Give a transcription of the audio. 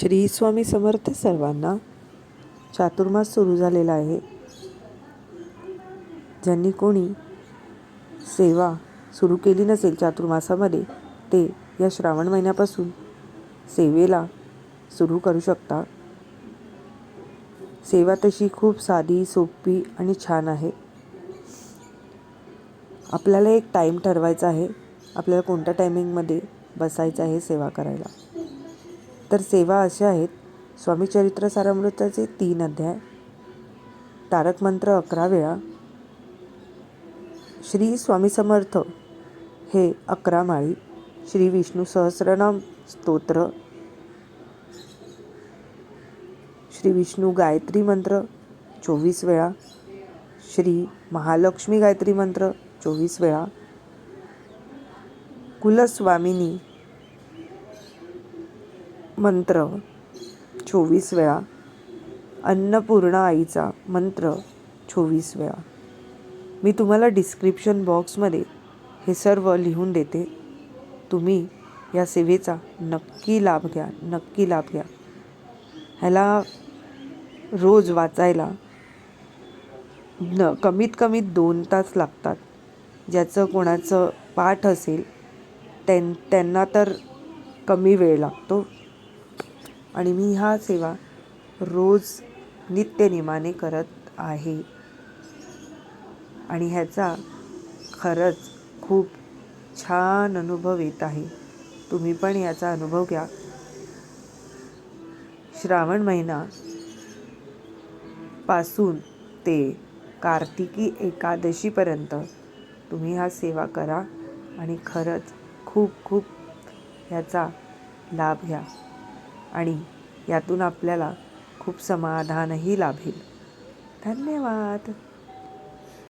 श्री स्वामी समर्थ सर्वांना चातुर्मास सुरू झालेला आहे. ज्यांनी कोणी सेवा सुरू केली नसेल चातुर्मासामध्ये ते या श्रावण महिन्यापासून सेवेला सुरू करू शकता सेवा तशी खूप साधी सोपी आणि छान आहे. आपल्याला एक टाईम ठरवायचा आहे. आपल्याला कोणत्या टायमिंगमध्ये बसायचं आहे सेवा करायला? तर सेवा अशा आहेत. स्वामी चरित्र सारामृताचे तीन अध्याय. तारक मंत्र अकरा वेळा. श्री स्वामी समर्थ. हे अकरा माळी. श्री विष्णू सहस्रनाम स्तोत्र. श्री विष्णू गायत्री मंत्र चोवीस वेळा. श्री महालक्ष्मी गायत्री मंत्र चोवीस वेळा. कुलस्वामिनी मंत्र. चोवीस वेळा. अन्नपूर्णा आईचा मंत्र चोवीस वेळा. मी तुम्हाला डिस्क्रिप्शन बॉक्समध्ये हे सर्व लिहून देते. तुम्ही या सेवेचा नक्की लाभ घ्या नक्की लाभ घ्या. ह्याला रोज वाचायला न कमीत कमी दोन तास लागतात. ज्याचं कोणाचं पाठ असेल त्यां त्यांना तर कमी वेळ लागतो. आणि मी हा सेवा रोज नित्यनिमाने करत आहे. आणि ह्याचा खरंच खूप छान अनुभव येत आहे. तुम्ही पण याचा अनुभव घ्या. श्रावण महिना पासून ते कार्तिकी एकादशीपर्यंत तुम्ही हा सेवा करा आणि खरंच खूप खूप ह्याचा लाभ घ्या. आणि यातून आपल्याला खूप समाधानही लाभेल. धन्यवाद.